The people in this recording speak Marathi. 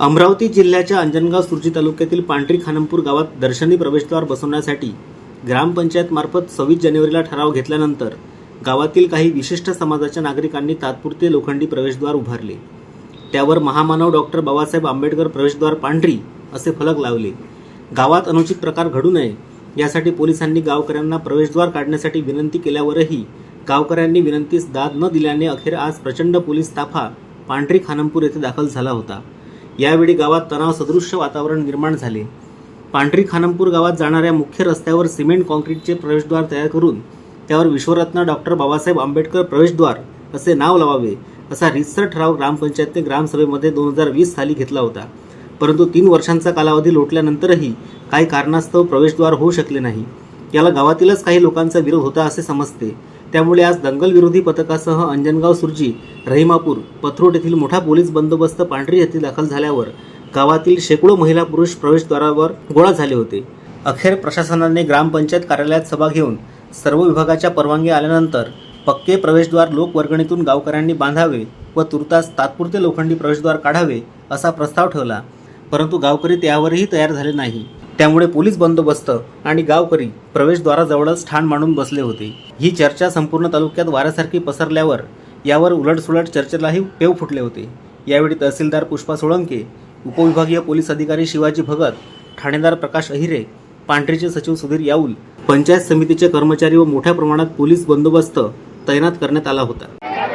अमरावती जिल्ह्याच्या अंजनगाव सुरजी तालुक्यातील पांढरी खानमपूर गावात दर्शनी प्रवेशद्वार बसवण्यासाठी ग्रामपंचायतमार्फत सव्वीस जानेवारीला ठराव घेतल्यानंतर गावातील काही विशिष्ट समाजाच्या नागरिकांनी तात्पुरते लोखंडी प्रवेशद्वार उभारले. त्यावर महामानव डॉक्टर बाबासाहेब आंबेडकर प्रवेशद्वार पांढरी असे फलक लावले. गावात अनुचित प्रकार घडू नये यासाठी पोलिसांनी गावकऱ्यांना प्रवेशद्वार काढण्यासाठी विनंती केल्यावरही गावकऱ्यांनी विनंतीस दाद न दिल्याने अखेर आज प्रचंड पोलीस ताफा पांढरी खानमपूर येथे दाखल झाला होता. यावेळी गावात तणाव सदृश्य वातावरण निर्माण झाले. पांढरी खानमपूर गावात जाणाऱ्या मुख्य रस्त्यावर सिमेंट कॉन्क्रीटचे प्रवेशद्वार तयार करून त्यावर विश्वरत्न डॉक्टर बाबासाहेब आंबेडकर प्रवेशद्वार असे नाव लावावे असा रितसर ठराव ग्रामपंचायतने ग्रामसभेमध्ये दोन हजार वीस साली घेतला होता. परंतु तीन वर्षांचा कालावधी लोटल्यानंतरही काही कारणास्तव प्रवेशद्वार होऊ शकले नाही. याला गावातीलच काही लोकांचा विरोध होता असे समजते. त्यामुळे आज दंगल विरोधी पथकासह अंजनगाव सुरजी रहिमापूर पथरोट येथील मोठा पोलीस बंदोबस्त पांढरी येथे दाखल झाल्यावर गावातील शेकडो महिला पुरुष प्रवेशद्वारावर गोळा झाले होते. अखेर प्रशासनाने ग्रामपंचायत कार्यालयात सभा घेऊन सर्व विभागाच्या परवानगी आल्यानंतर पक्के प्रवेशद्वार लोकवर्गणीतून गावकऱ्यांनी बांधावे व तुर्तास तात्पुरते लोखंडी प्रवेशद्वार काढावे असा प्रस्ताव ठेवला. परंतु गावकरी त्यावरही तयार झाले नाही. त्यामुळे पोलीस बंदोबस्त आणि गावकरी प्रवेशद्वाराजवळच ठाण मांडून बसले होते. ही चर्चा संपूर्ण तालुक्यात वाऱ्यासारखी पसरल्यावर यावर उलटसुलट चर्चेलाही पेव फुटले होते. यावेळी तहसीलदार पुष्पा सोळंके उपविभागीय पोलीस अधिकारी शिवाजी भगत ठाणेदार प्रकाश अहिरे पांढरीचे सचिव सुधीर याऊल पंचायत समितीचे कर्मचारी व मोठ्या प्रमाणात पोलीस बंदोबस्त तैनात करण्यात आला होता.